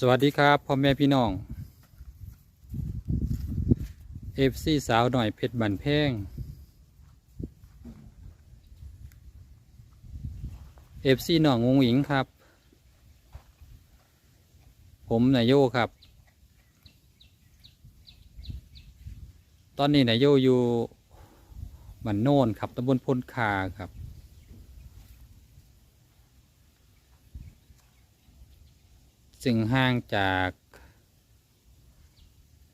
สวัสดีครับพ่อแม่พี่น้องเอฟซีสาวหน่อยเพชรบันเพงเอฟซีหน้องงงหญิงครับ ผมนายโยครับ ตอนนี้นายโยอยู่บันโน่นครับตำบลพลคาครับ ซึ่งห่างจาก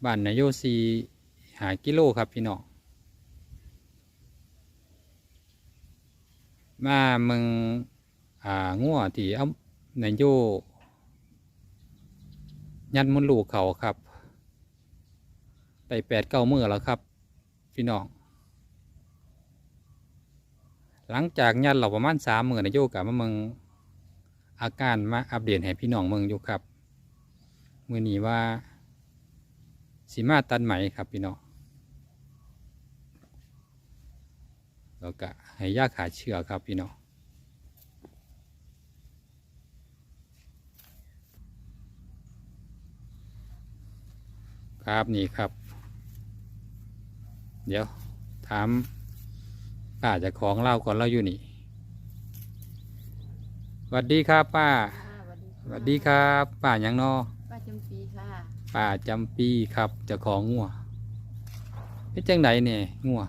บ้านนายโยซีหากิโลครับพี่น้องมาเมืองอ่างัวที่เอานายโยยันมนลูกเขาครับได้แปดเก้ามือแล้วครับ พี่น้องหลังจากยันเราประมาณสามหมือนายโยกับมาเมือง อาการมาอัปเดตให้พี่น้องเมืองอยู่ครับมือนี้ว่าสีมาตันไหมครับพี่น้องแล้วก็ให้ยาขาเชื้อครับพี่น้องครับนี่ครับ เดี๋ยวถามป้าจะของเล่าก่อนเราอยู่นี่ วัสดีครับป้าค่ะสวัสดีสวัสดีครับป้าหยังนอป้าจำปีค่ะป้าจำปีครับเจ้าของงัวเป็นจังไดเนี่ยงัว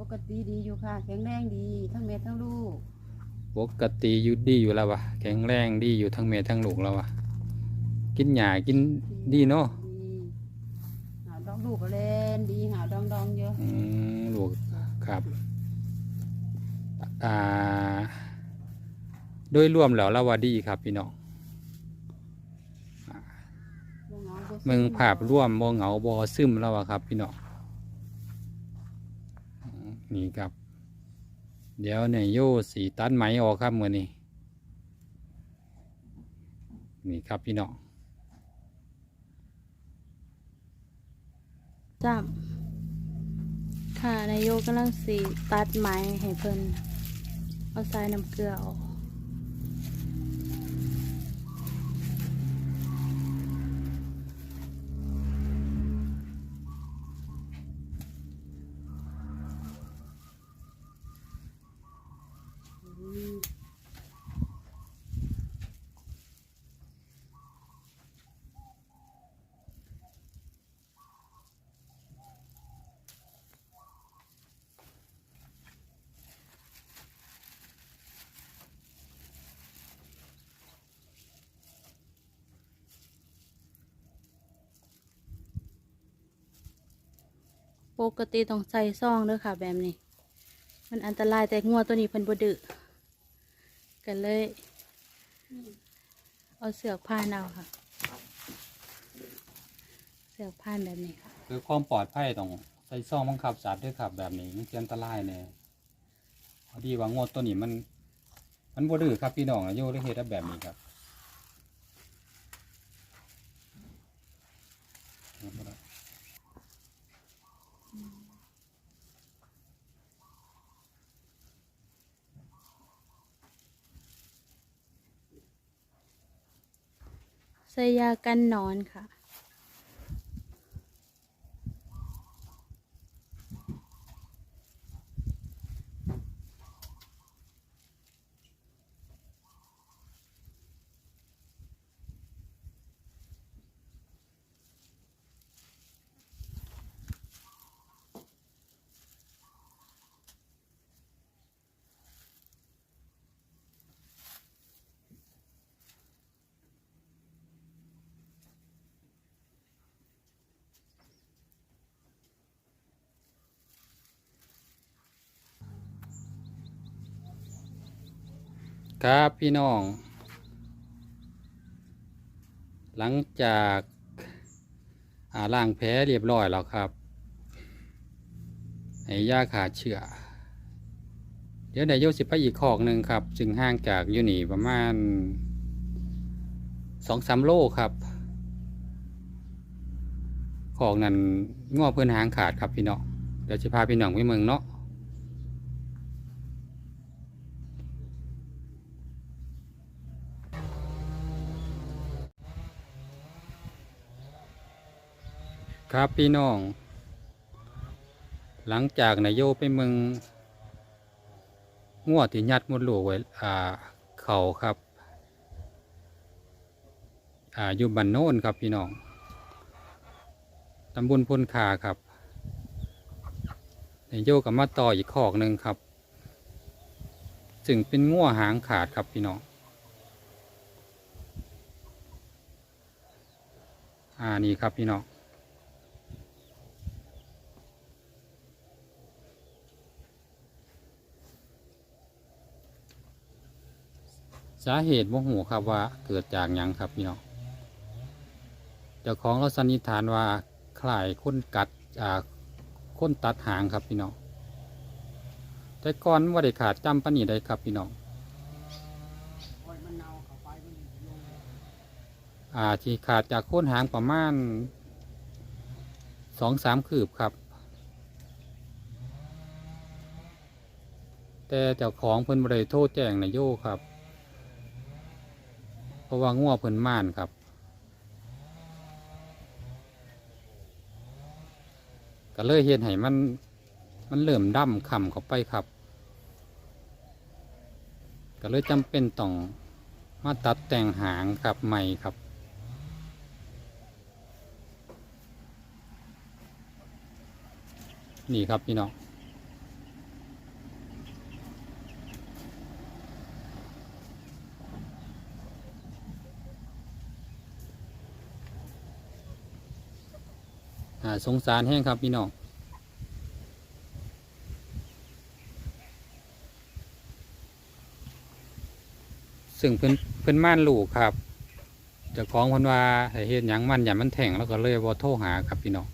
ปกติดีอยู่ค่ะ แข็งแรงดีทั้งเม็ดทั้งลูกปกติอยู่ดีอยู่แล้ววะแข็งแรงดีอยู่ทั้งเมียทั้งลูกแล้ววะกินหญ้ากินดีเนาะดีหาดองลูกก็เล่นดีหาดองดองเยอะอืมลูกครับอ่า โดยรวมแล้วเราว่าดีครับพี่น้องบ่เหงาบ่มึงซึภาพร่วมบ่เหงาบ่ซึมแล้วอะครับ พี่น้องอืมนี่ครับ เดี๋ยวเนี่ยโยสีตันไหมออกครับมือนี้นี่ครับพี่น้องจ้าค่ะนายโยกำลังสีตัดไม้ให้เพิ่นเอาทรายน้ำเกลือออก อืม ปกติต้องใส่ซองเด้อค่ะ แบบนี้ มันอันตรายแต่งัวตัวนี้เพิ่นบ่ดื้อกันเลย เอาเสือกพานเอาค่ะ เสือกพานแบบนี้ค่ะ คือความปลอดภัยต้องใส่ซองบังคับสัตว์ด้วยครับ แบบนี้มันเสี่ยงอันตรายเนี่ยพอดีว่างวดตัวนี้มัน มันบ่ดื้อครับพี่น้องอะโยได้เฮ็ดแบบนี้ครับ ใส่ยากันหนอนค่ะ ครับพี่น้อง หลังจากอ่าล้างแผลเรียบร้อยแล้วครับให้ยาขาเชื้อเดี๋ยวในายโยสิไปอีกขอกหนึ่งครับจึงห่างจากยูนี่ประมาณสองสามโลครับขอกนั้นง้อเพื่อนหางขาดครับพี่น้องเดี๋ยวจะพาพี่น้องไปเมืองเนาะ ครับพี่น้อง หลังจากนายโยไปเมืองงวดที่ยัดมดลูกไว้อ่าเขาครับอ่าอยู่บ้านโนนครับพี่น้องตำบลพลคาครับนายโยกับมาต่ออีกขอกหนึ่งครับซึ่งเป็นง่วหางขาดครับพี่น้องอ่านี่ครับพี่น้อง สาเหตุโมโหครับว่าเกิดจากหยังครับพี่น้องเจ้าของเราสันนิษฐานว่าคล้ายค้นกัดอ่าค้นตัดหางครับพี่น้องแต่ก่อนว่าได้ขาดจำปานนีได้ครับพี่น้องอ่าที่ขาดจากโคนหางประมาณสองสามคืบครับ แต่เจ้าของเพิ่นบริโทษแจ้งนายโยครับ ราะว่าง่วเพิ่นม่านครับก็เลยเห็นให้มันมันเริ่มดั้มคำเข้าไปครับ ก็เลยจำเป็นต้องมาตัดแต่งหางครับใหม่ครับนี่ครับพี่น้องาสงสารแห้งครับพี่น้องซึ่งเพิ่นเพิ่นม่านลูกครับเจ้าของพิ่นว่าให้เฮ็ดหยังมันอย่ามันแท่งแล้วก็เลยบ่โทรหาครับพี่น้อง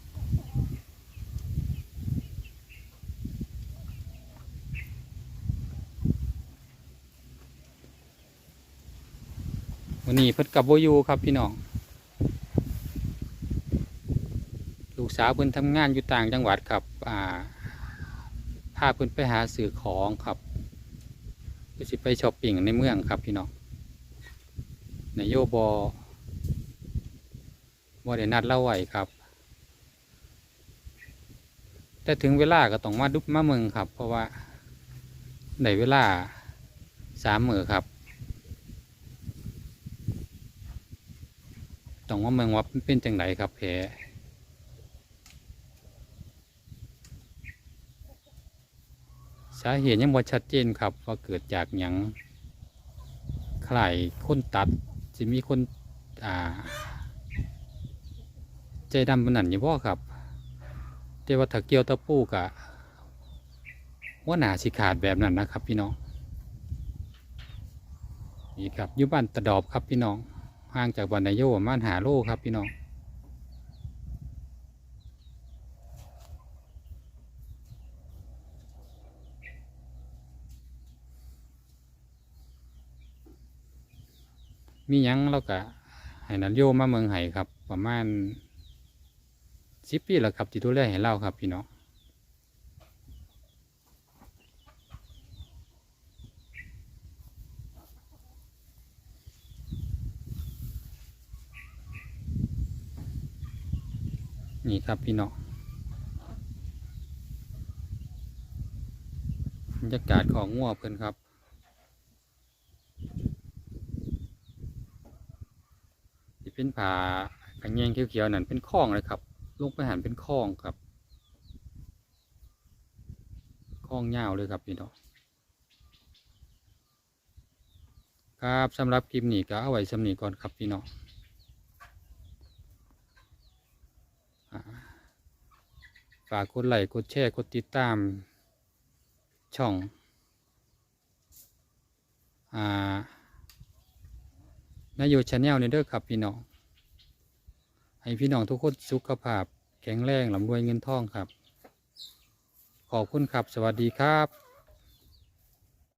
วันนี้เพิ่นกับโบยูครับพี่น้อง ลูกสาวเพิ่นทำงานอยู่ต่างจังหวัดครับอ่าพาเพิ่นไปหาสื่อของครับเพื่อสิไปช้อปปิ้งในเมืองครับพี่น้องนายโยบอบอได้นัดเล่าไหวครับ แต่ถึงเวลาก็ต้องมาดุบมาเมืองครับ เพราะว่าในเวลาสามมือครับต้องว่าเมืองว่ามันเป็นจังไรครับแผล สาเหตุยังบ่ชัดเจนครับ ว่าเกิดจากหยังใครคนตัดจะมีคนอ่า ใจดำปานนันอยู่บ่ครับแต่ว่าถ้าเกี่ยวตะปูกะว่าหนาสิขาดแบบนั้นนะครับ พี่น้องนี่ครับอยู่บ้านตะดอบครับพี่น้องห่างจากบ้านนายโยประมาณหาโลครับพี่น้อง มียังเราก็ให้นันโยมาเมืองไห้ครับ ประมาณสิบปีแล้วครับที่ดูแลให้เราครับพี่น้องนี่ครับพี่น้องบรรยากาศของงัวเพิ่นครับ เป็นผาขันแยงเขียวๆนั่นเป็นคลองเลยครับลงไปหันเป็นคลองครับคลองยาวเลยครับพี่น้องครับสำหรับคลิปนี้ก็เอาไว้สำนีก่อนครับพี่น้องฝากกดไลค์กดแชร์กดติดตามช่อง อ่า นายโยชาแนลเนี่ยเด้อครับพี่น้อง ให้พี่น้องทุกคนสุขภาพ แข็งแรงลำรวยเงินทองครับ ขอบคุณครับ สวัสดีครับ